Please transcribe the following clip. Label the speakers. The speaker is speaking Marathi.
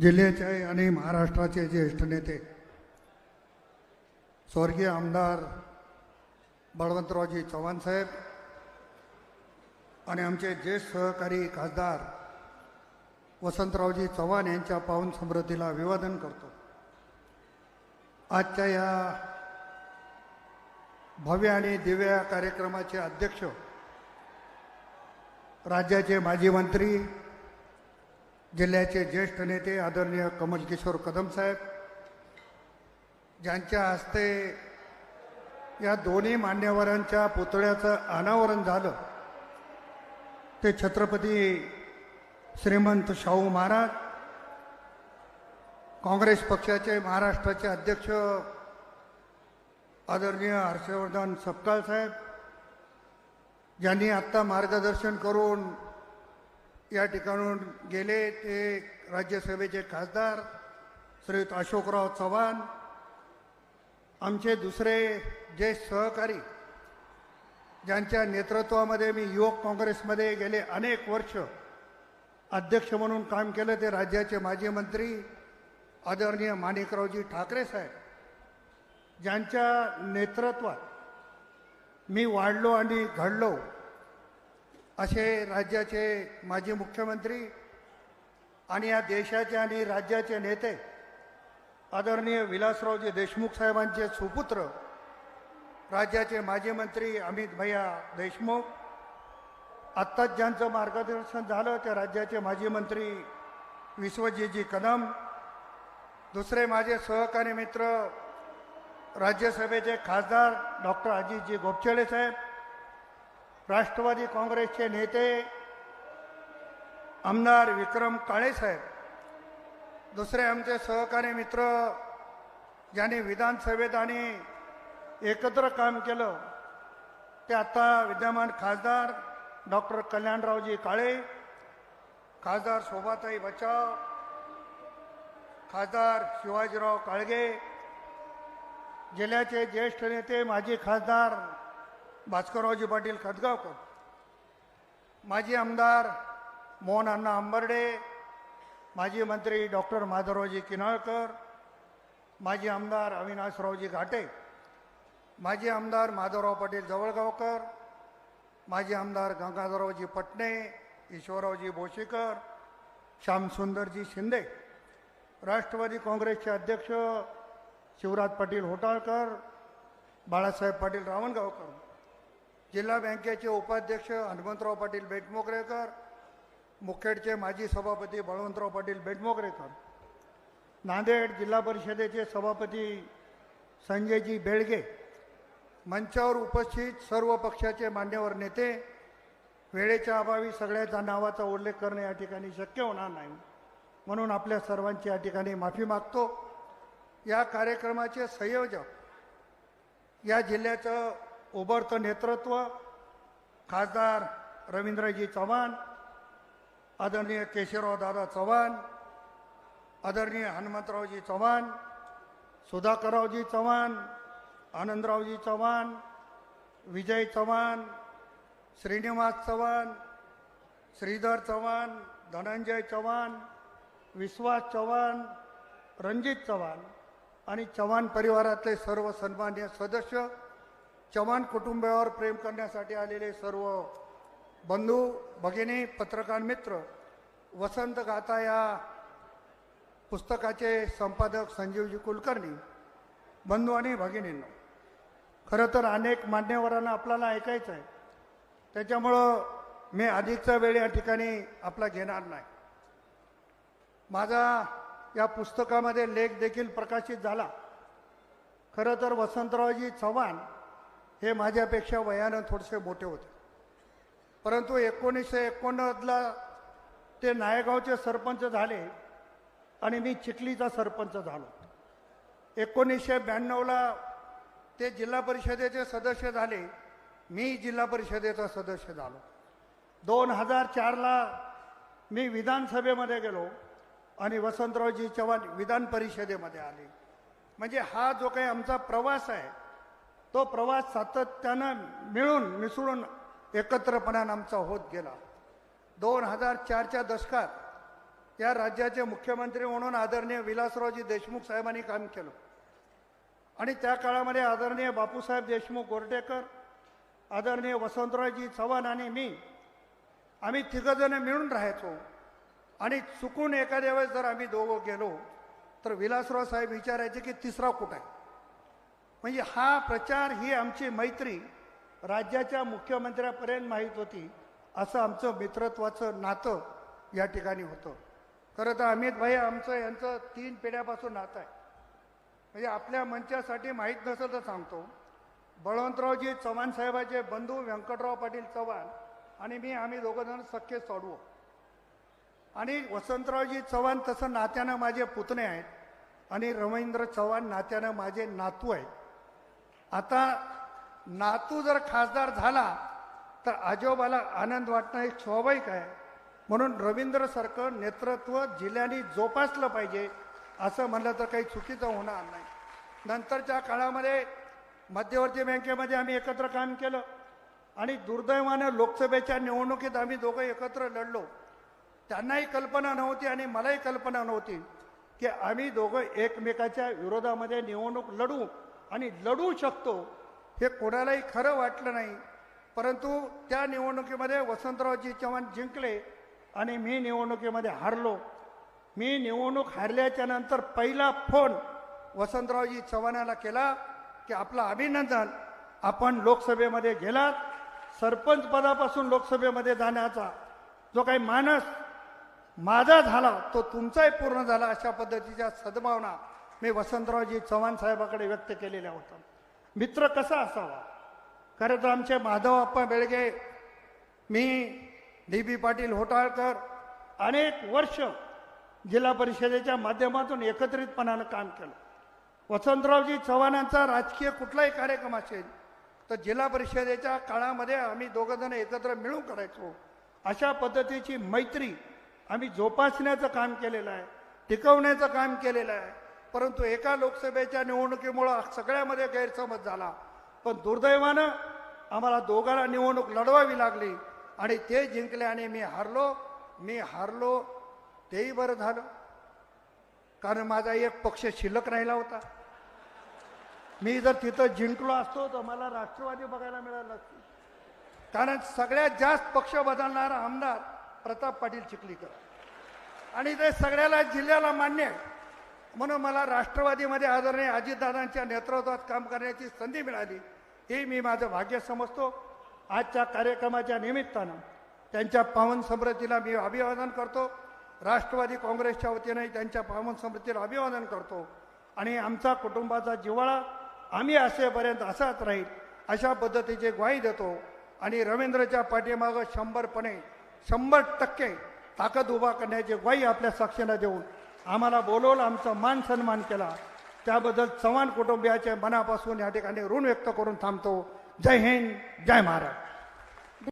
Speaker 1: जिल्ह्याचे आणि महाराष्ट्राचे ज्येष्ठ नेते स्वर्गीय आमदार बळवंतरावजी चव्हाण साहेब आणि आमचे ज्येष्ठ सहकारी खासदार वसंतरावजी चव्हाण यांच्या पावन समृद्धीला अभिवादन करतो. आजच्या या भव्य आणि दिव्य कार्यक्रमाचे अध्यक्ष राज्याचे माजी मंत्री जिल्ह्याचे ज्येष्ठ नेते आदरणीय कमलकिशोर कदम साहेब ज्यांच्या हस्ते या दोन्ही मान्यवरांच्या पुतळ्याचं अनावरण झालं ते छत्रपती श्रीमंत शाहू महाराज काँग्रेस पक्षाचे महाराष्ट्राचे अध्यक्ष आदरणीय हर्षवर्धन सपकाळ साहेब ज्यांनी आत्ता मार्गदर्शन करून या ठिकाणून गेले ते राज्यसभेचे खासदार श्रीयुत अशोकराव चव्हाण आमचे दुसरे जे सहकारी ज्यांच्या नेतृत्वामध्ये मी युवक काँग्रेसमध्ये गेले अनेक वर्ष अध्यक्ष म्हणून काम केलं ते राज्याचे माजी मंत्री आदरणीय माणिकरावजी ठाकरे साहेब ज्यांच्या नेतृत्वात मी वाढलो आणि घडलो. असे राज्याचे माजी मुख्यमंत्री आणि या देशाचे आणि राज्याचे नेते आदरणीय विलासरावजी देशमुख साहेबांचे सुपुत्र राज्याचे माजी मंत्री अमित भैया देशमुख आत्ताच ज्यांचं मार्गदर्शन झालं ते राज्याचे माजी मंत्री विश्वजीजी कदम दुसरे माझे सहकारी मित्र राज्यसभेचे खासदार डॉक्टर अजितजी गोपचेळे साहेब राष्ट्रवादी काँग्रेसचे नेते आमदार विक्रम काळेसाहेब दुसरे आमचे सहकारी मित्र ज्यांनी विधानसभेत आणि एकत्र काम केलं ते आता विद्यमान खासदार डॉक्टर कल्याणरावजी काळे खासदार शोभाताई बचाव खासदार शिवाजीराव काळगे जिल्ह्याचे ज्येष्ठ नेते माजी खासदार भास्कररावजी पाटील खतगावकर माजी आमदार मोहन अण्णा आंबर्डे माजी मंत्री डॉक्टर माधवरावजी किनाळकर माजी आमदार अविनाशरावजी घाटे माजी आमदार माधवराव पाटील जवळगावकर माजी आमदार गंगाधररावजी पटणे ईश्वररावजी बोशीकर श्यामसुंदरजी शिंदे राष्ट्रवादी काँग्रेसचे अध्यक्ष शिवराज पाटील होटाळकर बाळासाहेब पाटील रावणगावकर. जिल्हा बँकेचे उपाध्यक्ष हनुमंतराव पाटील बेटमोगरेकर मुखेडचे माजी सभापती बळवंतराव पाटील बेटमोगरेकर नांदेड जिल्हा परिषदेचे सभापती संजयजी बेळगे मंचावर उपस्थित सर्व पक्षाचे मान्यवर नेते वेळेच्या अभावी सगळ्याचा नावाचा उल्लेख करणे या ठिकाणी शक्य होणार नाही. म्हणून आपल्या सर्वांची या ठिकाणी माफी मागतो. या कार्यक्रमाचे संयोजक या जिल्ह्याचं उभरतं नेतृत्व खासदार रवींद्रजी चव्हाण आदरणीय केशवरावदादा चव्हाण आदरणीय हनुमंतरावजी चव्हाण सुधाकररावजी चव्हाण आनंदरावजी चव्हाण विजय चव्हाण श्रीनिवास चव्हाण श्रीधर चव्हाण धनंजय चव्हाण विश्वास चव्हाण रणजित चव्हाण आणि चव्हाण परिवारातले सर्व सन्मान्य सदस्य चव्हाण कुटुंबावर प्रेम करण्यासाठी आलेले सर्व बंधू भगिनी पत्रकार मित्र वसंत गाथा या पुस्तकाचे संपादक संजीवजी कुलकर्णी बंधू आणि भगिनींनो खरं तर अनेक मान्यवरांना आपल्याला ऐकायचं आहे. त्याच्यामुळं मी अधिकचा वेळ या ठिकाणी आपला घेणार नाही. माझा या पुस्तकामध्ये लेख देखील प्रकाशित झाला. खरं तर वसंतरावजी चव्हाण हे माझ्यापेक्षा वयानं थोडेसे मोठे होते. परंतु एकोणीसशे एकोणनव्वदला ते नायगावचे सरपंच झाले आणि मी चिखलीचा सरपंच झालो. एकोणीसशे ब्याण्णवला ते जिल्हा परिषदेचे सदस्य झाले मी जिल्हा परिषदेचा सदस्य झालो. दोन हजार चारला मी विधानसभेमध्ये गेलो आणि वसंतरावजी चव्हाण विधान परिषदेमध्ये आले. म्हणजे हा जो काही आमचा प्रवास आहे तो प्रवास सातत्यानं मिळून मिसळून एकत्रपणानं आमचा होत गेला. दोन हजार चारच्या दशकात या राज्याचे मुख्यमंत्री म्हणून आदरणीय विलासरावजी देशमुख साहेबांनी काम केलं. आणि त्या काळामध्ये आदरणीय बापूसाहेब देशमुख गोरटेकर आदरणीय वसंतरावजी चव्हाण आणि मी आम्ही तिघंजणं मिळून राहायचो. आणि चुकून एखाद्या वेळेस जर आम्ही दोघं गेलो तर विलासराव साहेब विचारायचे की तिसरा कुठं आहे? म्हणजे हा प्रचार ही आमची मैत्री राज्याच्या मुख्यमंत्र्यापर्यंत माहीत होती असं आमचं मित्रत्वाचं नातं या ठिकाणी होतं. खरं तर अमित भाई आमचं यांचं तीन पिढ्यापासून नातं आहे. म्हणजे आपल्या मंचासाठी माहीत नसेल तर सांगतो. बळवंतरावजी चव्हाण साहेबाचे बंधू व्यंकटराव पाटील चव्हाण आणि मी आम्ही दोघंजण सख्खे सोडवू आणि वसंतरावजी चव्हाण तसं नात्यानं माझे पुतणे आहेत आणि रवींद्र चव्हाण नात्यानं माझे नातू आहेत. आता नातू जर खासदार झाला तर आजोबाला आनंद वाटणं एक स्वाभाविक आहे. म्हणून रवींद्रसारखं नेतृत्व जिल्ह्याने जोपासलं पाहिजे असं म्हणलं तर काही चुकीचं होणार नाही. नंतरच्या काळामध्ये मध्यवर्ती बँकेमध्ये आम्ही एकत्र काम केलं आणि दुर्दैवानं लोकसभेच्या निवडणुकीत आम्ही दोघं एकत्र लढलो. त्यांनाही कल्पना नव्हती आणि मलाही कल्पना नव्हती की आम्ही दोघं एकमेकाच्या विरोधामध्ये निवडणूक लढू. आणि लढू शकतो. हे कोणालाही खरं वाटलं नाही परंतु त्या निवडणुकीमध्ये वसंतरावजी चव्हाण जिंकले आणि मी निवडणुकीमध्ये हारलो. मी निवडणूक हारल्याच्या नंतर पहिला फोन वसंतरावजी चव्हाणाला केला की आपलं अभिनंदन आपण लोकसभेमध्ये गेलात सरपंच पदापासून लोकसभेमध्ये जाण्याचा जो काही मानस माझा झाला तो तुमचाही पूर्ण झाला अशा पद्धतीच्या सद्भावना मी वसंतरावजी चव्हाण साहेबाकडे व्यक्त केलेल्या होत्या मित्र कसा असावा? खरं तर आमचे माधवप्पा बेळगे मी डी बी पाटील होटाळकर अनेक वर्ष जिल्हा परिषदेच्या माध्यमातून एकत्रितपणानं काम केलं. वसंतरावजी चव्हाणांचा राजकीय कुठलाही कार्यक्रम असेल तर जिल्हा परिषदेच्या काळामध्ये आम्ही दोघंजण एकत्र मिळून करायचो. अशा पद्धतीची मैत्री आम्ही जोपासण्याचं काम केलेलं आहे टिकवण्याचं काम केलेलं आहे. परंतु एका लोकसभेच्या निवडणुकीमुळं सगळ्यामध्ये गैरसमज झाला. पण दुर्दैवानं आम्हाला दोघांना निवडणूक लढवावी लागली आणि ते जिंकले आणि मी हारलो. मी हारलो तेही बरं झालं. कारण माझा एक पक्ष शिल्लक राहिला होता. मी जर तिथं जिंकलो असतो तर मला राष्ट्रवादी बघायला मिळालं असतं. कारण सगळ्यात जास्त पक्ष बदलणारा आमदार प्रताप पाटील चिखलीकर. आणि ते सगळ्याला जिल्ह्याला मान्य आहे. म्हणून मला राष्ट्रवादीमध्ये आदरणीय अजितदादांच्या नेतृत्वात काम करण्याची संधी मिळाली. हे मी माझं भाग्य समजतो. आजच्या कार्यक्रमाच्या निमित्तानं त्यांच्या पावन समृद्धीला मी अभिवादन करतो. राष्ट्रवादी काँग्रेसच्या वतीने त्यांच्या पावन समृद्धीला अभिवादन करतो. आणि आमचा कुटुंबाचा जिव्हाळा आम्ही असेपर्यंत असाच राहील अशा पद्धतीची ग्वाही देतो. आणि रवींद्रच्या पाठीमागं शंभरपणे शंभर टक्के ताकद उभा करण्याची ग्वाही आपल्या साक्षीनं देऊन आम्हाला बोलवलं आमचा मान सन्मान केला. त्याबद्दल चव्हाण कुटुंबियाच्या मनापासून या ठिकाणी ऋण व्यक्त करून थांबतो. जय हिंद जय महाराज